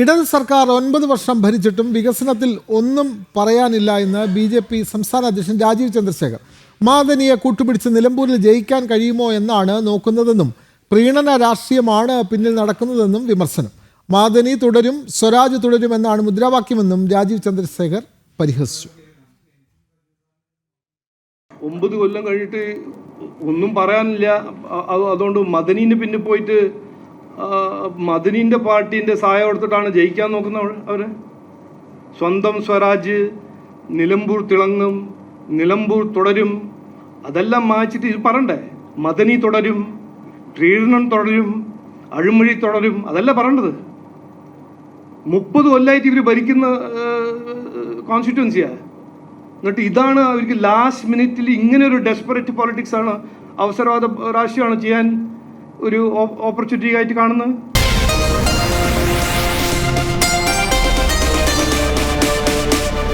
ഇടത് സർക്കാർ ഒൻപത് വർഷം ഭരിച്ചിട്ടും വികസനത്തിൽ ഒന്നും പറയാനില്ല എന്ന് ബി ജെ പി സംസ്ഥാന അധ്യക്ഷൻ രാജീവ് ചന്ദ്രശേഖർ. മാദനിയെ കൂട്ടുപിടിച്ച് നിലമ്പൂരിൽ ജയിക്കാൻ കഴിയുമോ എന്നാണ് നോക്കുന്നതെന്നും പ്രീണന രാഷ്ട്രീയമാണ് പിന്നിൽ നടക്കുന്നതെന്നും വിമർശനം. മാദനി തുടരും സ്വരാജ് തുടരും എന്നാണ് മുദ്രാവാക്യമെന്നും രാജീവ് ചന്ദ്രശേഖർ പരിഹസിച്ചു. ഒമ്പത് കൊല്ലം കഴിഞ്ഞിട്ട് ഒന്നും പറയാനില്ല. അതുകൊണ്ട് മദനീന്റെ പിന്നെ പോയിട്ട് മദനീന്റെ പാർട്ടീന്റെ സഹായം എടുത്തിട്ടാണ് ജയിക്കാൻ നോക്കുന്നത് അവർ സ്വന്തം സ്വരാജ് നിലമ്പൂർ തിളങ്ങും നിലമ്പൂർ തുടരും. അതെല്ലാം മാറ്റിട്ട് ഇത് പറണ്ടേ മദനി തുടരും പ്രീണനം തുടരും അഴിമൊഴി തുടരും. അതല്ല പറയേണ്ടത്? മുപ്പത് കൊല്ലമായിട്ട് ഇവർ ഭരിക്കുന്ന കോൺസ്റ്റിറ്റ്യുവൻസിയാണ് എന്നിട്ട് ഇതാണ് അവർക്ക് ലാസ്റ്റ് മിനിറ്റിൽ ഇങ്ങനെ ഒരു ഡെസ്പറേറ്റ് പോളിറ്റിക്സ് ആണ് അവസരവാദ രാഷ്ട്രീയമാണ് ചെയ്യാൻ ഒരു ഓപ്പർച്യൂണിറ്റി ആയിട്ട് കാണുന്നത്?